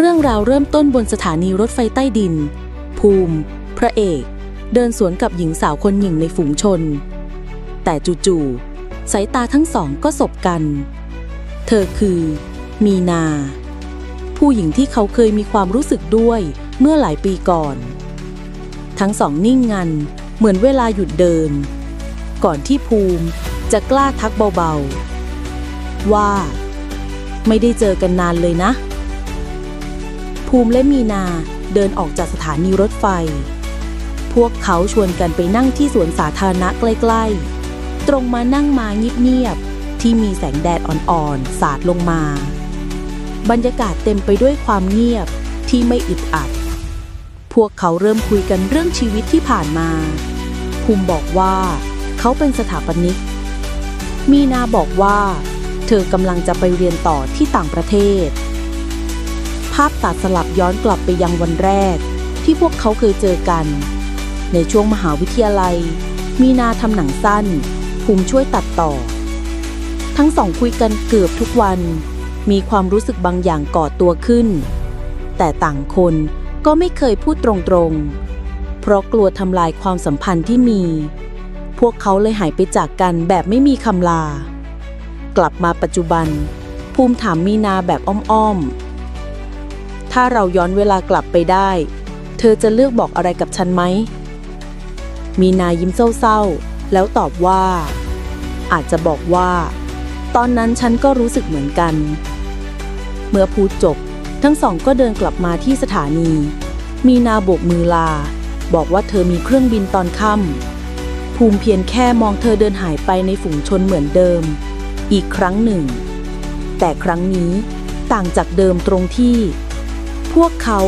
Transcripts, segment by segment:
เรื่องราวเริ่มต้นบนสถานีรถไฟใต้ดิน ภูมิ พระเอก เดินสวนกับหญิงสาวคนหนึ่งในฝูงชน แต่จู่ๆสายตาทั้งสองก็สบกัน เธอคือ มีนา ผู้หญิงที่เขาเคยมีความรู้สึกด้วยเมื่อหลายปีก่อน ทั้งสองนิ่งงัน เหมือนเวลาหยุดเดิน ก่อนที่ภูมิจะกล้าทักเบาๆ ว่า ไม่ได้เจอกันนานเลยนะ ภูมิและมีนาเดินออกจากสถานีรถไฟ พวกเขาชวนกันไปนั่งที่สวนสาธารณะใกล้ๆ ตรงมานั่งมาเงียบๆ ที่มีแสงแดดอ่อนๆ สาดลงมา บรรยากาศเต็มไปด้วยความเงียบที่ไม่อึดอัด พวกเขาเริ่มคุยกันเรื่องชีวิตที่ผ่านมา ภูมิบอกว่า เขาเป็นสถาปนิก มีนาบอกว่า เธอกำลังจะไปเรียนต่อที่ต่างประเทศาพตัดสลับย้อนกลับไปยังวันแรก ที่พวกเขาเคยเจอกัน ในช่วงมหาวิทยาลัย มีนาทำหนังสั้น ภูมิช่วยตัดต่อ ทั้งสองคุยกันเกือบทุกวัน มีความรู้สึกบางอย่างก่อตัวขึ้น แต่ต่างคนก็ไม่เคยพูดตรงๆ เพราะกลัวทำลายความสัมพันธ์ที่มี พวกเขาเลยหายไปจากกันแบบไม่มีคำลา กลับมาปัจจุบัน ภูมิถามมีนาแบบอ้อมๆ ถ้าเราย้อนเวลากลับไปได้ เธอจะเลือกบอกอะไรกับฉันไหม มีนายิ้มเศร้าๆ แล้วตอบว่า อาจจะบอกว่า ตอนนั้นฉันก็รู้สึกเหมือนกัน เมื่อพูดจบ ทั้งสองก็เดินกลับมาที่สถานี มีนาโบกมือลา บอกว่าเธอมีเครื่องบินตอนค่ำภูมิเพียงแค่มองเธอเดินหายไปในฝูงชนเหมือนเดิม อีกครั้งหนึ่ง แต่ครั้งนี้ต่างจากเดิมตรงที่ พวกเขา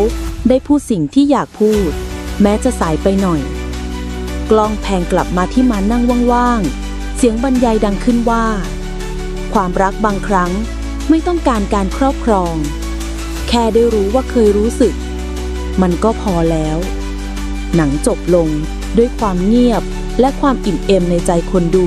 ได้พูดสิ่งที่อยากพูด แม้จะสายไปหน่อย กล้องแพงกลับมาที่มานั่งว่างๆ เสียงบรรยายดังขึ้นว่า ความรักบางครั้งไม่ต้องการการครอบครอง แค่ได้รู้ว่าเคยรู้สึก มันก็พอแล้ว หนังจบลงด้วยความเงียบและความอิ่มเอมในใจคนดู